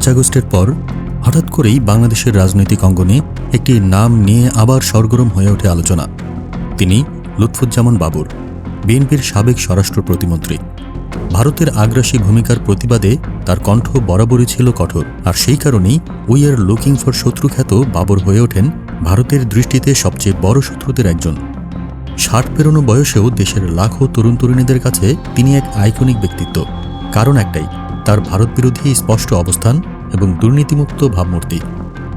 পাঁচ আগস্টের পর হঠাৎ করেই বাংলাদেশের রাজনৈতিক অঙ্গনে একটি নাম নিয়ে আবার সরগরম হয়ে ওঠে আলোচনা। তিনি লুৎফুজ্জামান বাবুর, বিএনপির সাবেক স্বরাষ্ট্র প্রতিমন্ত্রী। ভারতের আগ্রাসী ভূমিকার প্রতিবাদে তার কণ্ঠ বরাবরই ছিল কঠোর, আর সেই কারণেই উই আর লুকিং ফর শত্রুখ্যাত বাবর হয়ে ওঠেন ভারতের দৃষ্টিতে সবচেয়ে বড় শত্রুদের একজন। ষাট পেরোনো বয়সেও দেশের লাখো তরুণ তরুণীদের কাছে তিনি এক আইকনিক ব্যক্তিত্ব। কারণ একটাই তার ভারত বিরোধী স্পষ্ট অবস্থান এবং দুর্নীতিমুক্ত ভাবমূর্তি।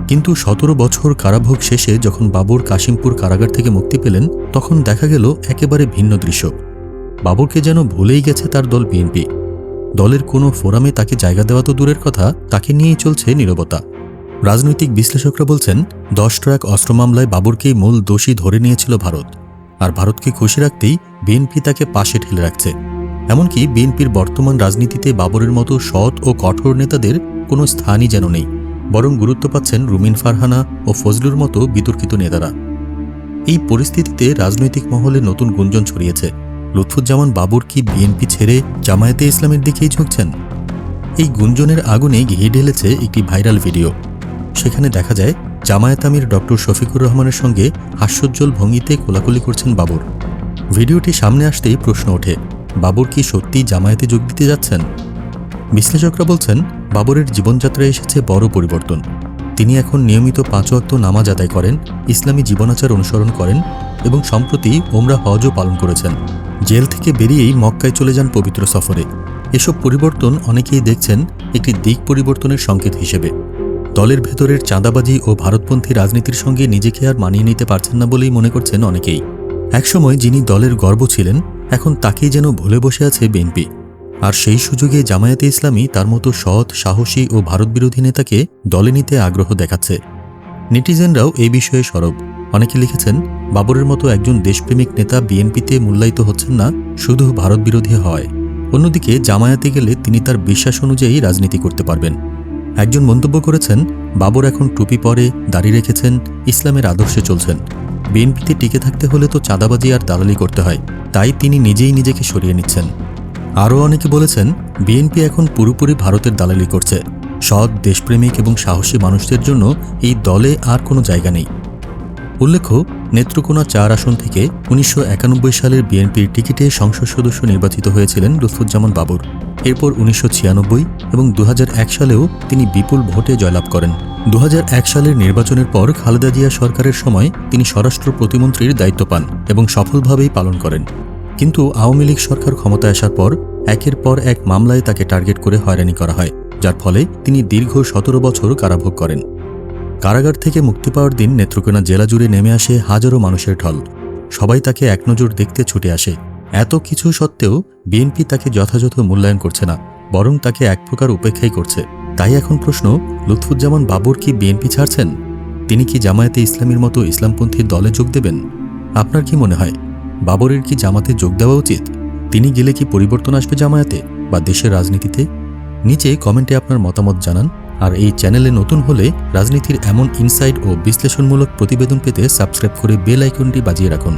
কিন্তু সতেরো বছর কারাভোগ শেষে যখন বাবর কাশিমপুর কারাগার থেকে মুক্তি পেলেন, তখন দেখা গেল একেবারে ভিন্ন দৃশ্য। বাবরকে যেন ভুলেই গেছে তার দল বিএনপি। দলের কোনো ফোরামে তাকে জায়গা দেওয়া তো দূরের কথা, তাকে নিয়েই চলছে নীরবতা। রাজনৈতিক বিশ্লেষকরা বলছেন, দশ ট্রাক অস্ত্র মামলায় বাবরকেই মূল দোষী ধরে নিয়েছিল ভারত। আর ভারতকে খুশি রাখতেই বিএনপি তাকে পাশে ঠেলে রাখছে। এমনকি বিএনপির বর্তমান রাজনীতিতে বাবরের মতো সৎ ও কঠোর নেতাদের কোনো স্থানই যেন নেই, বরং গুরুত্ব পাচ্ছেন রুমিন ফারহানা ও ফজলুর মতো বিতর্কিত নেতারা। এই পরিস্থিতিতে রাজনৈতিক মহলে নতুন গুঞ্জন ছড়িয়েছে। লুৎফুজ্জামান বাবুর কি বিএনপি ছেড়ে জামায়াতে ইসলামের দিকেই ঝুঁকছেন? এই গুঞ্জনের আগুনে ঘি ঢেলেছে একটি ভাইরাল ভিডিও। সেখানে দেখা যায়, জামায়াত আমির ডক্টর শফিকুর রহমানের সঙ্গে হাস্যোজ্জ্বল ভঙ্গিতে কোলাকুলি করছেন বাবর। ভিডিওটি সামনে আসতেই প্রশ্ন ওঠে বাবর কি সত্যি জামায়াতে যোগ দিতে যাচ্ছেন? বিশ্লেষকরা বলছেন, বাবরের জীবনযাত্রায় এসেছে বড় পরিবর্তন। তিনি এখন নিয়মিত পাঁচ ওয়াক্ত নামাজ আদায় করেন, ইসলামী জীবনাচার অনুসরণ করেন এবং সম্প্রতি ওমরা হজও পালন করেছেন। জেল থেকে বেরিয়েই মক্কায় চলে যান পবিত্র সফরে। এসব পরিবর্তন অনেকেই দেখছেন একটি দিক পরিবর্তনের সংকেত হিসেবে। দলের ভেতরের চাঁদাবাজি ও ভারতপন্থী রাজনীতির সঙ্গে নিজেকে আর মানিয়ে নিতে পারছেন না বলেই মনে করছেন অনেকেই। একসময় যিনি দলের গর্ব ছিলেন এখন তাকেই যেন ভুলে বসে আছে বিএনপি। আর সেই সুযোগে জামায়াতে ইসলামী তার মতো সৎ, সাহসী ও ভারতবিরোধী নেতাকে দলে নিতে আগ্রহ দেখাচ্ছে। নেটিজেনরাও এই বিষয়ে সরব। অনেকে লিখেছেন, বাবরের মতো একজন দেশপ্রেমিক নেতা বিএনপিতে মূল্যায়িত হচ্ছেন না, শুধু ভারত বিরোধী হয়। অন্যদিকে জামায়াতে গেলে তিনি তার বিশ্বাস অনুযায়ী রাজনীতি করতে পারবেন। একজন মন্তব্য করেছেন, বাবর এখন টুপি পরে দাঁড়িয়ে রেখেছেন, ইসলামের আদর্শে চলছেন। বিএনপিতে টিকে থাকতে হলে তো চাঁদাবাজি আর দালালি করতে হয়, তাই তিনি নিজেই নিজেকে সরিয়ে নিচ্ছেন। আরও অনেকে বলেছেন, বিএনপি এখন পুরোপুরি ভারতের দালালি করছে। সৎ, দেশপ্রেমিক এবং সাহসী মানুষদের জন্য এই দলে আর কোনো জায়গা নেই। উল্লেখ্য, নেত্রকোনা চার আসন থেকে উনিশশো একানব্বই সালের বিএনপির টিকিটে সংসদ সদস্য নির্বাচিত হয়েছিলেন লুৎফুজ্জামান বাবর। এরপর উনিশশো ছিয়ানব্বই এবং দু হাজার এক সালেও তিনি বিপুল ভোটে জয়লাভ করেন। দু হাজার এক সালের নির্বাচনের পর খালেদা জিয়া সরকারের সময় তিনি স্বরাষ্ট্র প্রতিমন্ত্রীর দায়িত্ব পান এবং সফলভাবেই পালন করেন। কিন্তু আওয়ামী লীগ সরকার ক্ষমতায় আসার পর একের পর এক মামলায় তাকে টার্গেট করে হয়রানি করা হয়, যার ফলে তিনি দীর্ঘ সতেরো বছর কারাভোগ করেন। কারাগার থেকে মুক্তি পাওয়ার দিন নেত্রকোনা জেলা জুড়ে নেমে আসে হাজারো মানুষের ঢল। সবাই তাকে একনজর দেখতে ছুটে আসে। এত কিছু সত্ত্বেও বিএনপি তাকে যথাযথ মূল্যায়ন করছে না, বরং তাকে এক প্রকার উপেক্ষাই করছে। তাই এখন প্রশ্ন, লুৎফুজ্জামান বাবর কি বিএনপি ছাড়ছেন? তিনি কি জামায়াতে ইসলামীর মতো ইসলামপন্থী দলে যোগ দেবেন? আপনার কি মনে হয়, বাবরের কি জামাতে যোগ দেওয়া উচিত? তিনি গেলে কি পরিবর্তন আসবে জামায়াতে বা দেশের রাজনীতিতে? নিচে কমেন্টে আপনার মতামত জানান, আর এই চ্যানেলে নতুন হলে রাজনীতির এমন ইনসাইট ও বিশ্লেষণমূলক প্রতিবেদন পেতে সাবস্ক্রাইব করে বেল আইকনটি বাজিয়ে রাখুন।